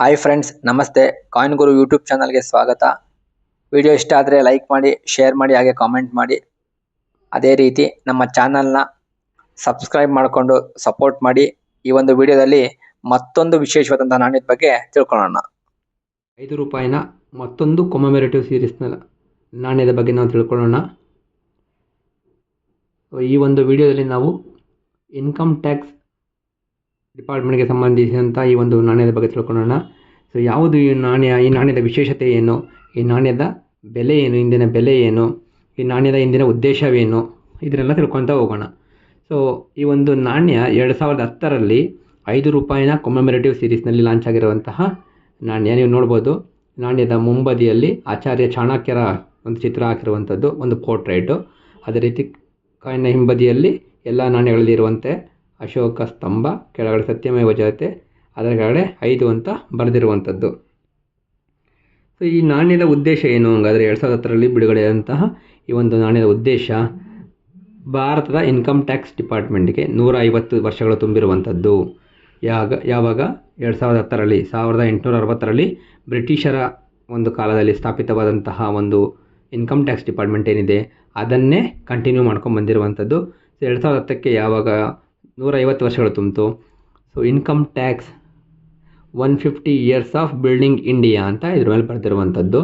Hi friends ನಮಸ್ತೆ. Coin Guru YouTube ಚಾನಲ್ಗೆ ಸ್ವಾಗತ. ವಿಡಿಯೋ ಇಷ್ಟ ಆದರೆ ಲೈಕ್ ಮಾಡಿ ಶೇರ್ ಮಾಡಿ, ಹಾಗೆ ಕಾಮೆಂಟ್ ಮಾಡಿ. ಅದೇ ರೀತಿ ನಮ್ಮ ಚಾನಲ್ನ ಸಬ್ಸ್ಕ್ರೈಬ್ ಮಾಡಿಕೊಂಡು ಸಪೋರ್ಟ್ ಮಾಡಿ. ಈ ಒಂದು ವಿಡಿಯೋದಲ್ಲಿ ಮತ್ತೊಂದು ವಿಶೇಷವಾದಂಥ ನಾಣ್ಯದ ಬಗ್ಗೆ ತಿಳ್ಕೊಳ್ಳೋಣ. ಐದು ರೂಪಾಯಿನ ಮತ್ತೊಂದು ಕೊಮೊಮೆರೇಟಿವ್ ಸೀರೀಸ್ನ ನಾಣ್ಯದ ಬಗ್ಗೆ ನಾವು ತಿಳ್ಕೊಳ್ಳೋಣ. ಈ ಒಂದು ವಿಡಿಯೋದಲ್ಲಿ ನಾವು ಇನ್ಕಮ್ ಟ್ಯಾಕ್ಸ್ ಡಿಪಾರ್ಟ್ಮೆಂಟ್ಗೆ ಸಂಬಂಧಿಸಿದಂಥ ಈ ಒಂದು ನಾಣ್ಯದ ಬಗ್ಗೆ ತಿಳ್ಕೊಳ್ಳೋಣ. ಸೊ ಯಾವುದು ಈ ನಾಣ್ಯ, ಈ ನಾಣ್ಯದ ವಿಶೇಷತೆ ಏನು? ಈ ನಾಣ್ಯದ ಬೆಲೆ ಏನು? ಇಂದಿನ ಬೆಲೆ ಏನು? ಈ ನಾಣ್ಯದ ಇಂದಿನ ಉದ್ದೇಶವೇನು? ಇದನ್ನೆಲ್ಲ ತಿಳ್ಕೊತಾ ಹೋಗೋಣ. ಸೊ ಈ ಒಂದು ನಾಣ್ಯ ಎರಡು ಸಾವಿರದ ಹತ್ತರಲ್ಲಿ ಐದು ರೂಪಾಯಿನ ಕೊಮೊಮರೇಟಿವ್ ಸೀರೀಸ್ನಲ್ಲಿ ಲಾಂಚ್ ಆಗಿರುವಂತಹ ನಾಣ್ಯ. ನೀವು ನೋಡ್ಬೋದು, ನಾಣ್ಯದ ಮುಂಬದಿಯಲ್ಲಿ ಆಚಾರ್ಯ ಚಾಣಕ್ಯರ ಒಂದು ಚಿತ್ರ ಹಾಕಿರುವಂಥದ್ದು ಒಂದು ಪೋರ್ಟ್ರೇಟು ಅದೇ ರೀತಿ ಕಾಯಿನ ಹಿಂಬದಿಯಲ್ಲಿ ಎಲ್ಲ ನಾಣ್ಯಗಳಲ್ಲಿ ಇರುವಂತೆ ಅಶೋಕ ಸ್ತಂಭ, ಕೆಳಗಡೆ ಸತ್ಯಮೇವ ಜಯತೆ, ಅದರ ಕೆಳಗಡೆ ಐದು ಅಂತ ಬರೆದಿರುವಂಥದ್ದು. ಸೊ ಈ ನಾಣ್ಯದ ಉದ್ದೇಶ ಏನು? ಹಂಗಾದರೆ ಎರಡು ಸಾವಿರದ ಹತ್ತರಲ್ಲಿ ಬಿಡುಗಡೆಯಾದಂತಹ ಈ ಒಂದು ನಾಣ್ಯದ ಉದ್ದೇಶ, ಭಾರತದ ಇನ್ಕಮ್ ಟ್ಯಾಕ್ಸ್ ಡಿಪಾರ್ಟ್ಮೆಂಟ್ಗೆ ನೂರ ಐವತ್ತು ವರ್ಷಗಳು ತುಂಬಿರುವಂಥದ್ದು. ಯಾಗ, ಯಾವಾಗ? ಎರಡು ಸಾವಿರದ ಹತ್ತರಲ್ಲಿ, ಸಾವಿರದ ಎಂಟುನೂರ ಅರವತ್ತರಲ್ಲಿ ಬ್ರಿಟಿಷರ ಒಂದು ಕಾಲದಲ್ಲಿ ಸ್ಥಾಪಿತವಾದಂತಹ ಒಂದು ಇನ್ಕಮ್ ಟ್ಯಾಕ್ಸ್ ಡಿಪಾರ್ಟ್ಮೆಂಟ್ ಏನಿದೆ, ಅದನ್ನೇ ಕಂಟಿನ್ಯೂ ಮಾಡ್ಕೊಂಡು ಬಂದಿರುವಂಥದ್ದು. ಸೊ ಎರಡು ಸಾವಿರದ ಹತ್ತಕ್ಕೆ ಯಾವಾಗ ನೂರೈವತ್ತು ವರ್ಷಗಳು ತುಂಬಿತು. So income tax one fifty years of building India ಅಂತ ಇದ್ರ ಮೇಲೆ ಬರೆದಿರುವಂಥದ್ದು.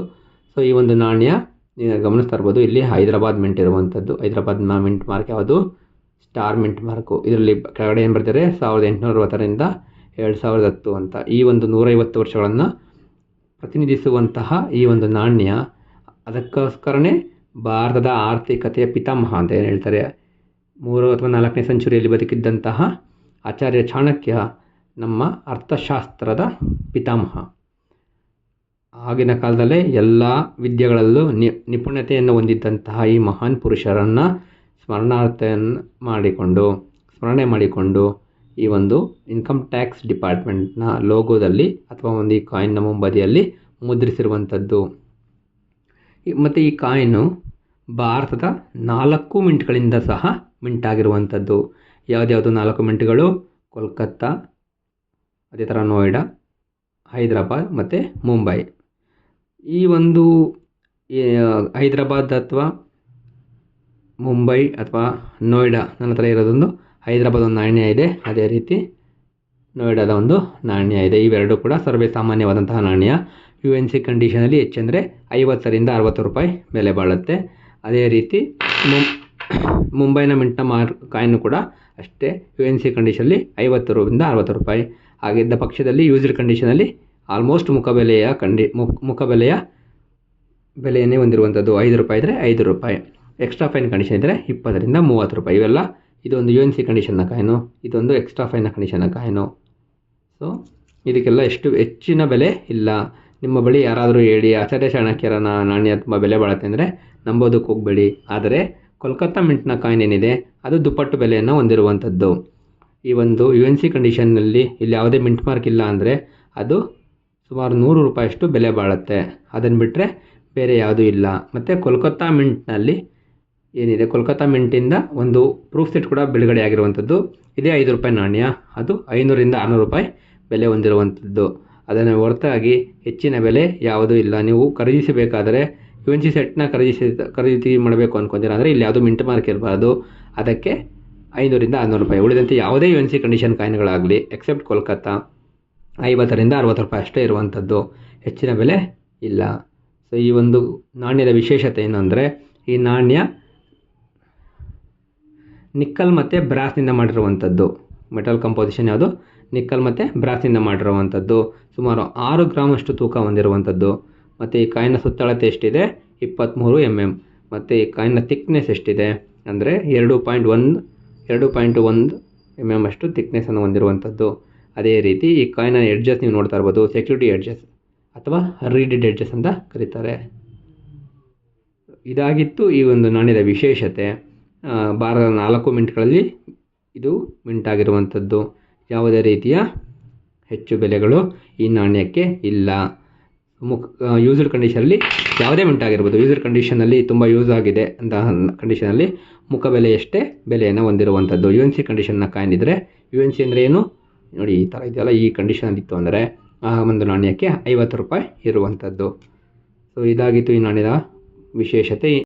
ಸೊ ಈ ಒಂದು ನಾಣ್ಯ ನೀವು ಗಮನಿಸ್ತಾ ಇರ್ಬೋದು. ಇಲ್ಲಿ ಹೈದರಾಬಾದ್ ಮಿಂಟ್ ಇರುವಂಥದ್ದು. ಹೈದರಾಬಾದ್ ಮಿಂಟ್ ಮಾರ್ಕ್ ಯಾವುದು? ಸ್ಟಾರ್ ಮಿಂಟ್ ಮಾರ್ಕು ಇದರಲ್ಲಿ ಕೆಳಗಡೆ ಏನು ಬರ್ತಾರೆ ಸಾವಿರದ ಎಂಟುನೂರ ಅರವತ್ತರಿಂದ ಎರಡು ಸಾವಿರದ ಹತ್ತು ಅಂತ. ಈ ಒಂದು ನೂರೈವತ್ತು ವರ್ಷಗಳನ್ನು ಪ್ರತಿನಿಧಿಸುವಂತಹ ಈ ಒಂದು ನಾಣ್ಯ ಅದಕ್ಕೋಸ್ಕರನೇ ಭಾರತದ ಆರ್ಥಿಕತೆಯ ಪಿತಾಮಹ ಅಂತ ಏನು ಹೇಳ್ತಾರೆ? ಮೂರು ಅಥವಾ ನಾಲ್ಕನೇ ಸೆಂಚುರಿಯಲ್ಲಿ ಬದುಕಿದ್ದಂತಹ ಆಚಾರ್ಯ ಚಾಣಕ್ಯ ನಮ್ಮ ಅರ್ಥಶಾಸ್ತ್ರದ ಪಿತಾಮಹ. ಆಗಿನ ಕಾಲದಲ್ಲೇ ಎಲ್ಲ ವಿದ್ಯೆಗಳಲ್ಲೂ ನಿ, ನಿಪುಣತೆಯನ್ನು ಹೊಂದಿದ್ದಂತಹ ಈ ಮಹಾನ್ ಪುರುಷರನ್ನು ಸ್ಮರಣಾರ್ಥವನ್ನು ಮಾಡಿಕೊಂಡು, ಸ್ಮರಣೆ ಮಾಡಿಕೊಂಡು ಈ ಒಂದು ಇನ್ಕಮ್ ಟ್ಯಾಕ್ಸ್ ಡಿಪಾರ್ಟ್ಮೆಂಟ್ನ ಲೋಗೋದಲ್ಲಿ ಅಥವಾ ಒಂದು ಈ ಕಾಯಿನ್ನ ಮುಂಬದಿಯಲ್ಲಿ ಮುದ್ರಿಸಿರುವಂಥದ್ದು. ಮತ್ತು ಈ ಕಾಯಿನು ಭಾರತದ ನಾಲ್ಕು ಮಿಂಟ್ಗಳಿಂದ ಸಹ ಮಿಂಟ್ ಆಗಿರುವಂಥದ್ದು ಯಾವುದ್ಯಾವುದು ನಾಲ್ಕು ಮಿಂಟ್ಗಳು? ಕೋಲ್ಕತ್ತಾ, ಅದೇ ಥರ ನೋಯ್ಡಾ, ಹೈದರಾಬಾದ್ ಮತ್ತು ಮುಂಬೈ. ಈ ಒಂದು ಹೈದರಾಬಾದ್ ಅಥವಾ ಮುಂಬೈ ಅಥವಾ ನೋಯ್ಡಾ, ನನ್ನ ಹತ್ರ ಇರೋದೊಂದು ಹೈದರಾಬಾದ್ ಒಂದು ನಾಣ್ಯ ಇದೆ. ಅದೇ ರೀತಿ ನೋಯ್ಡಾದ ಒಂದು ನಾಣ್ಯ ಇದೆ. ಇವೆರಡೂ ಕೂಡ ಸರ್ವೇ ಸಾಮಾನ್ಯವಾದಂತಹ ನಾಣ್ಯ. ಯು ಎನ್ ಸಿ ಕಂಡೀಷನಲ್ಲಿ ಹೆಚ್ಚೆಂದರೆ ಐವತ್ತರಿಂದ ಅರವತ್ತು ರೂಪಾಯಿ ಬೆಲೆ ಬಾಳುತ್ತೆ. ಅದೇ ರೀತಿ ಮುಂಬೈನ ಮಿಂಟ ಮಾರ್ ಕಾಯಿನು ಕೂಡ ಅಷ್ಟೇ ಯು ಎನ್ ಸಿ ಕಂಡೀಷನಲ್ಲಿ ಐವತ್ತು ರೂಪಾಯಿಂದ ಅರವತ್ತು ರೂಪಾಯಿ ಹಾಗಿದ್ದ ಪಕ್ಷದಲ್ಲಿ ಯೂಸ್ಡ್ ಕಂಡೀಷನಲ್ಲಿ ಆಲ್ಮೋಸ್ಟ್ ಮುಖಬೆಲೆಯ ಕಂಡಿ ಮುಖಬೆಲೆಯ ಬೆಲೆಯನ್ನೇ ಹೊಂದಿರುವಂಥದ್ದು ಐದು ರೂಪಾಯಿ ಇದ್ದರೆ ಐದು ರೂಪಾಯಿ. ಎಕ್ಸ್ಟ್ರಾ ಫೈನ್ ಕಂಡೀಷನ್ ಇದ್ದರೆ ಇಪ್ಪತ್ತರಿಂದ ಮೂವತ್ತು ರೂಪಾಯಿ. ಇವೆಲ್ಲ ಇದೊಂದು ಯು ಎನ್ ಸಿ ಕಂಡೀಷನ್ನ ಕಾಯಿನು, ಇದೊಂದು ಎಕ್ಸ್ಟ್ರಾ ಫೈನ್ನ ಕಂಡೀಷನ್ನ ಕಾಯಿನು. ಸೊ ಇದಕ್ಕೆಲ್ಲ ಎಷ್ಟು ಹೆಚ್ಚಿನ ಬೆಲೆ ಇಲ್ಲ. ನಿಮ್ಮ ಬಳಿ ಯಾರಾದರೂ ಹೇಳಿ, ಆಚಾರ್ಯ ಚಾಣಕ್ಯರ ನಾಣ್ಯ ತುಂಬ ಬೆಲೆ ಬಾಳುತ್ತೆ ಅಂದರೆ ನಂಬೋದಕ್ಕೆ ಹೋಗಬೇಡಿ. ಆದರೆ ಕೋಲ್ಕತ್ತಾ ಮಿಂಟ್ನ ಕಾಯಿನ್ ಏನಿದೆ, ಅದು ದುಪ್ಪಟ್ಟು ಬೆಲೆಯನ್ನು ಹೊಂದಿರುವಂಥದ್ದು. ಈ ಒಂದು ಯು ಎನ್ ಸಿ ಕಂಡೀಷನ್ನಲ್ಲಿ ಇಲ್ಲಿ ಯಾವುದೇ ಮಿಂಟ್ ಮಾರ್ಕ್ ಇಲ್ಲ ಅಂದರೆ ಅದು ಸುಮಾರು ನೂರು ರೂಪಾಯಿಯಷ್ಟು ಬೆಲೆ ಬಾಳುತ್ತೆ. ಅದನ್ನು ಬಿಟ್ಟರೆ ಬೇರೆ ಯಾವುದೂ ಇಲ್ಲ. ಮತ್ತು ಕೋಲ್ಕತ್ತಾ ಮಿಂಟ್ನಲ್ಲಿ ಏನಿದೆ, ಕೋಲ್ಕತ್ತಾ ಮಿಂಟಿಂದ ಒಂದು ಪ್ರೂಫ್ ಸೆಟ್ ಕೂಡ ಬಿಡುಗಡೆ ಆಗಿರುವಂಥದ್ದು. ಇದೇ ಐದು ರೂಪಾಯಿ ನಾಣ್ಯ, ಅದು ಐನೂರಿಂದ ಆರುನೂರು ರೂಪಾಯಿ ಬೆಲೆ ಹೊಂದಿರುವಂಥದ್ದು. ಅದನ್ನು ಹೊರತಾಗಿ ಹೆಚ್ಚಿನ ಬೆಲೆ ಯಾವುದೂ ಇಲ್ಲ. ನೀವು ಖರೀದಿಸಬೇಕಾದರೆ ಯು ಎನ್ ಸಿ ಸೆಟ್ನ ಖರೀದಿಸಿ, ಖರೀದಿ ಮಾಡಬೇಕು ಅಂದ್ಕೊಂತೀರ ಅಂದರೆ ಇಲ್ಲಿ ಯಾವುದೂ ಮಿಂಟ್ ಮಾರ್ಕ್ ಇರಬಾರ್ದು. ಅದಕ್ಕೆ ಐನೂರಿಂದ ಆರುನೂರು ರೂಪಾಯಿ. ಉಳಿದಂತೆ ಯಾವುದೇ ಯು ಎನ್ ಸಿ ಕಂಡೀಷನ್ ಕಾಯಿನ್ಗಳಾಗಲಿ ಎಕ್ಸೆಪ್ಟ್ ಕೋಲ್ಕತ್ತಾ, ಐವತ್ತರಿಂದ ಅರವತ್ತು ರೂಪಾಯಿ ಅಷ್ಟೇ ಇರುವಂಥದ್ದು. ಹೆಚ್ಚಿನ ಬೆಲೆ ಇಲ್ಲ. ಸೊ ಈ ಒಂದು ನಾಣ್ಯದ ವಿಶೇಷತೆ ಏನು ಅಂದರೆ ಈ ನಾಣ್ಯ ನಿಕ್ಕಲ್ ಮತ್ತು ಬ್ರಾಸ್ನಿಂದ ಮಾಡಿರುವಂಥದ್ದು. ಮೆಟಲ್ ಕಂಪೋಸಿಷನ್ ಯಾವುದು? ನಿಕ್ಕಲ್ ಮತ್ತು ಬ್ರಾಸಿಂದ ಮಾಡಿರುವಂಥದ್ದು. ಸುಮಾರು ಆರು ಗ್ರಾಮಷ್ಟು ತೂಕ ಹೊಂದಿರುವಂಥದ್ದು. ಮತ್ತು ಈ ಕಾಯಿನ ಸುತ್ತಳತೆ ಎಷ್ಟಿದೆ? ಇಪ್ಪತ್ತ್ಮೂರು ಎಂ ಎಂ ಮತ್ತು ಈ ಕಾಯಿನ ತಿಕ್ನೆಸ್ ಎಷ್ಟಿದೆ? ಅಂದರೆ ಎರಡು ಪಾಯಿಂಟ್ ಒಂದು, ಎರಡು ಪಾಯಿಂಟ್ ಒಂದು ಎಂ ಎಂ ಅಷ್ಟು ತಿಕ್ನೆಸ್ಸನ್ನು ಹೊಂದಿರುವಂಥದ್ದು. ಅದೇ ರೀತಿ ಈ ಕಾಯಿನ ಎಡ್ಜಸ್ ನೀವು ನೋಡ್ತಾ ಇರ್ಬೋದು ಸೆಕ್ಯೂರಿಟಿ ಎಡ್ಜಸ್ ಅಥವಾ ರೀಡಿಡ್ ಎಡ್ಜಸ್ ಅಂತ ಕರೀತಾರೆ. ಇದಾಗಿತ್ತು ಈ ಒಂದು ನಾಣ್ಯದ ವಿಶೇಷತೆ. ಭಾರತದ ನಾಲ್ಕು ಮಿಂಟ್ಗಳಲ್ಲಿ ಇದು ಮಿಂಟ್ ಆಗಿರುವಂಥದ್ದು. ಯಾವುದೇ ರೀತಿಯ ಹೆಚ್ಚು ಬೆಲೆಗಳು ಈ ನಾಣ್ಯಕ್ಕೆ ಇಲ್ಲ. ಮುಖ ಯೂಸ್ಡ್ ಕಂಡೀಷನಲ್ಲಿ ಯಾವುದೇ ಮಿಂಟ್ ಆಗಿರ್ಬೋದು. ಯೂಸ್ಡ್ ಕಂಡೀಷನಲ್ಲಿ ತುಂಬ ಯೂಸ್ ಆಗಿದೆ ಅಂತ ಕಂಡೀಷನಲ್ಲಿ ಮುಖ ಬೆಲೆಯಷ್ಟೇ ಬೆಲೆಯನ್ನು ಹೊಂದಿರುವಂಥದ್ದು ಯು ಎನ್ ಸಿ ಕಂಡೀಷನ್ನ ಕಾಯ್ದಿದ್ರೆ ಯು ಎನ್ ಸಿ ಅಂದರೆ ಏನು? ನೋಡಿ, ಈ ಥರ ಇದೆಯಲ್ಲ, ಈ ಕಂಡೀಷನಲ್ಲಿತ್ತು ಅಂದರೆ, ಆ ಒಂದು ನಾಣ್ಯಕ್ಕೆ ಐವತ್ತು ರೂಪಾಯಿ ಇರುವಂಥದ್ದು ಸೊ ಇದಾಗಿತ್ತು ಈ ನಾಣ್ಯದ ವಿಶೇಷತೆ.